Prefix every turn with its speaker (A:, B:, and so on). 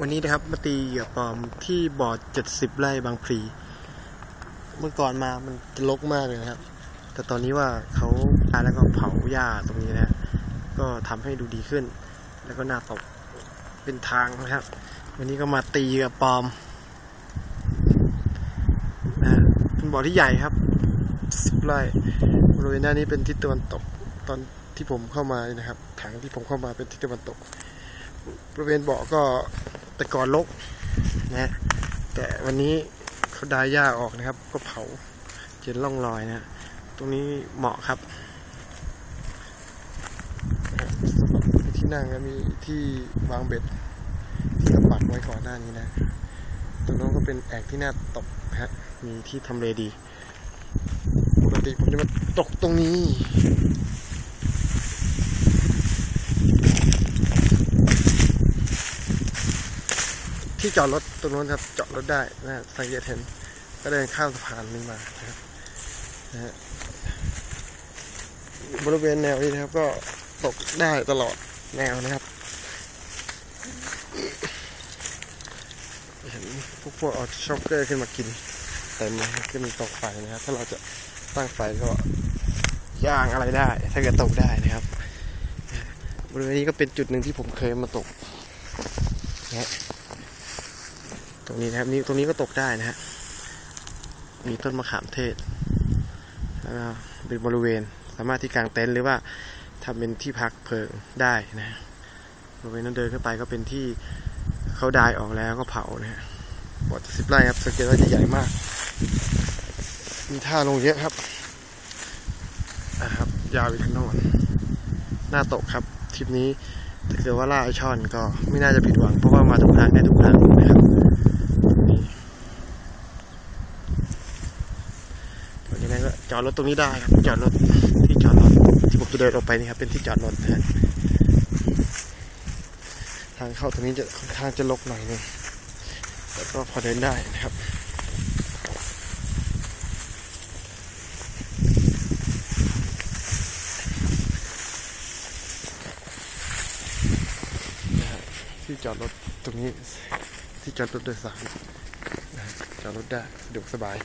A: วันนี้นะครับมาตีเหยื่อปลอมที่บ่อเจ็ดสิบไร่บางพลีเมื่อก่อนมามันจะรกมากเลยนะครับ แต่ตอนนี้ว่าเขาตายแล้วก็เผาหญ้าตรงนี้นะ ก็ทำให้ดูดีขึ้น แล้วก็น่าตกเป็นทางนะครับ วันนี้ก็มาตีเหยื่อปลอมนะเป็นบ่อที่ใหญ่ครับสิบไร่บริเวณหน้านี้เป็นทิศตะวันตกตอนที่ผมเข้ามานะครับถังที่ผมเข้ามาเป็นทิศตะวันตก บริเวณเบ่อก็แต่ก่อนรกนะแต่วันนี้เขาดายหญ้าออกนะครับ ก็เผาเจนร่องรอยนะตรงนี้เหมาะครับมีที่นั่งแล้วมีที่วางเบ็ดที่กระปักไว้ก่อนหน้านี้นะตรงนั้นก็เป็นแอกที่น่าตกฮะมีที่ทำเลดี ปกติผมจะมาตกตรงนี้ ที่จอดรถตรงนู้นครับจอดรถได้นะสังเกตเห็นก็เดินข้ามสะพานนี้มานะครับนะฮะบริเวณแนวนี้นะครับ ก็ตกได้ตลอดแนวนะครับเห็นพวกพวกเอาช็อกเกอร์ขึ้นมากินเต็มเลยขึ้นตกไฟนะครับ ถ้าเราจะตั้งไฟก็ย่างอะไรได้ ถ้าเกิดตกได้นะครับ บริเวณนี้ก็เป็นจุดหนึ่งที่ผมเคยมาตกนะฮะ ตรงนี้นะครับนี่ตรงนี้ก็ตกได้นะฮะมีต้นมะขามเทศแล้วก็เป็นบริเวณสามารถที่กางเต็นท์หรือว่าทำเป็นที่พักเพลิงได้นะบริเวณนั้นเดินขึ้นไปก็เป็นที่เขาดายออกแล้วก็เผานะฮะบอดสิบไร่ครับสังเกตว่าจะใหญ่มาก มีท่าลงเยอะครับอะครับ ยาวอีกขนนหน้าตกครับทริปนี้ถ้าเกิดว่าล่าไอช่อนก็ไม่น่าจะผิดหวังเพราะว่ามาทุกครั้งได้ทุกครั้งนะครับ เพราะฉะนั้นก็ จอดรถตรงนี้ได้ครับจอดรถที่จอดรถที่ผมจะเดินออกไปนี่ครับเป็นที่จอดรถนะฮะทางเข้าตรงนี้จะค่อนข้างจะลกหน่อยนึงแต่ก็พอเดินได้นะครับที่จอดรถตรงนี้ที่จอดรถโดยสารจอดรถได้สะดวกสบาย